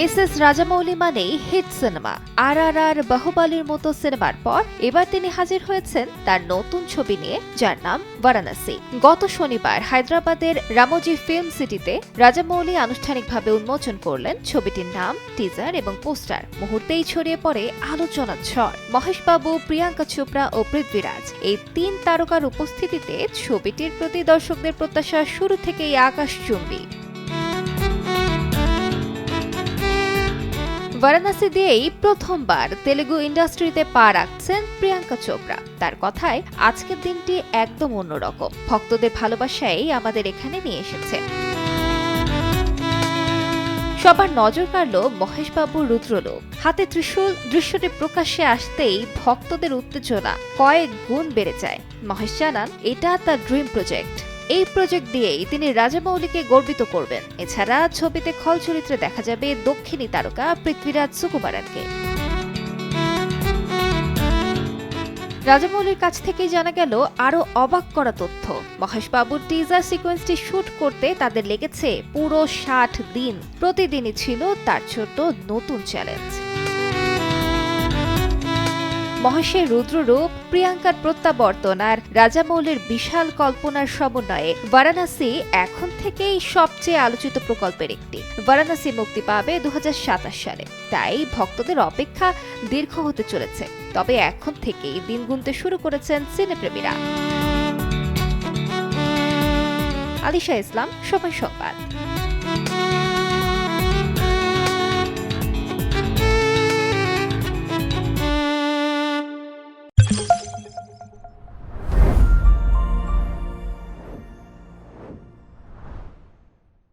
Mrs Rajamouli মানেই hit cinema আর আর আর বাহুবালির মতো সিনেমার পর এবার তিনি হাজির হয়েছেন তার নতুন ছবি নিয়ে, যার নাম বারাণসী। গত শনিবার হায়দ্রাবাদের রামোজি ফিল্ম সিটিতে রাজামৌলি আনুষ্ঠানিকভাবে উন্মোচন করলেন ছবিটির নাম টিজার এবং পোস্টার মুহূর্তেই ছড়িয়ে পড়ে আলোচনার ঝড়। মহেশবাবু, প্রিয়াঙ্কা চোপড়া ও পৃথ্বীরাজ এই তিন তারকার উপস্থিতিতে ছবিটির প্রতি দর্শকদের প্রত্যাশা শুরু থেকেই আকাশচুম্বী। বারাণসী দিয়েই প্রথমবার তেলেগু ইন্ডাস্ট্রিতে পা রাখছেন প্রিয়াঙ্কা চোপড়া। তার কথায়, আজকের দিনটি একদম অন্যরকম। ভক্তদের ভালোবাসাই আমাদের এখানে নিয়ে এসেছে। সবার নজর কাড়ল মহেশবাবুর রুদ্রলোক। হাতে ত্রিশূল, দৃশ্যটি প্রকাশ্যে আসতেই ভক্তদের উত্তেজনা কয়েক গুণ বেড়ে যায়। মহেশ জানান, এটা তার ড্রিম প্রজেক্ট এই প্রজেক্ট দিয়েই তিনি রাজামৌলিকে গর্বিত করবেন। এছাড়া ছবিতে খল চরিত্রে দেখা যাবে দক্ষিণী তারকা পৃথ্বীরাজ সুকুমারানকে। রাজামৌলির কাছ থেকেই জানা গেল আরও অবাক করা তথ্য। মহেশবাবুর টিজার সিকোয়েন্সটি শুট করতে তাদের লেগেছে পুরো ষাট দিন। প্রতিদিনই ছিল তার ছোট্ট নতুন চ্যালেঞ্জ মহেশের রুদ্ররূপ, প্রিয়াঙ্কার প্রত্যাবর্তন আর রাজামৌলির বিশাল কল্পনার সমন্বয়ে বারাণসী এখন থেকেই সবচেয়ে আলোচিত প্রকল্পের একটি। বারাণসী মুক্তি পাবে দু হাজার সাতাশ সালে। তাই ভক্তদের অপেক্ষা দীর্ঘ হতে চলেছে। তবে এখন থেকেই দিন গুনতে শুরু করেছেন সিনেপ্রেমীরা। আলিশা ইসলাম, সময় সংবাদ।